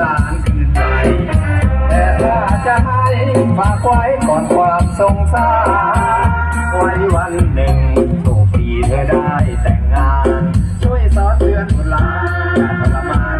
สารคือใจแต่ถ้าจะให้ฝากไว้ก่อนความสงสารไว้วันหนึ่งโชคดีเธอได้แต่งงาน ช่วยสอนเตือนคนลารทรมาน